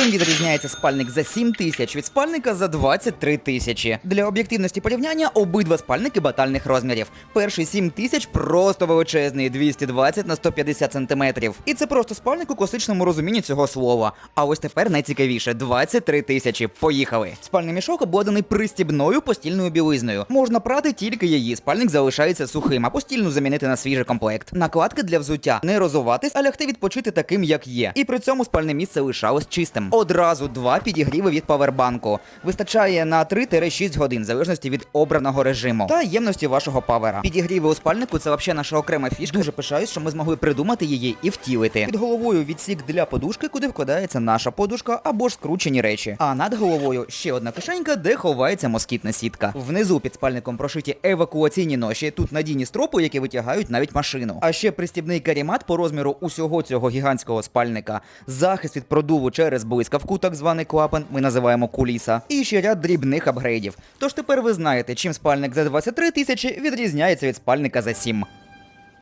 Чим відрізняється спальник за 7 тисяч від спальника за 23 тисячі? Для об'єктивності порівняння обидва спальники батальних розмірів. Перший 7 тисяч просто величезний, 220 на 150 сантиметрів. І це просто спальник у класичному розумінні цього слова. А ось тепер найцікавіше 23 тисячі. Поїхали. Спальний мішок обладнаний пристібною постільною білизною. Можна прати тільки її. Спальник залишається сухим, а постільну замінити на свіжий комплект. Накладки для взуття не розуватись, а лягти відпочити таким, як є. І при цьому спальне місце лишалось чистим. Одразу два підігріви від павербанку. Вистачає на 3-6 годин, в залежності від обраного режиму та ємності вашого павера. Підігріви у спальнику це взагалі наша окрема фішка. Дуже пишаюсь, що ми змогли придумати її і втілити. Під головою відсік для подушки, куди вкладається наша подушка або ж скручені речі. А над головою ще одна кишенька, де ховається москітна сітка. Внизу під спальником прошиті евакуаційні ноші. Тут надійні стропи, які витягають навіть машину. А ще пристібний карімат по розміру усього цього гігантського спальника, захист від продуву через блискавку, так званий клапан, ми називаємо куліса, і ще ряд дрібних апгрейдів. Тож тепер ви знаєте, чим спальник за 23 тисячі відрізняється від спальника за 7.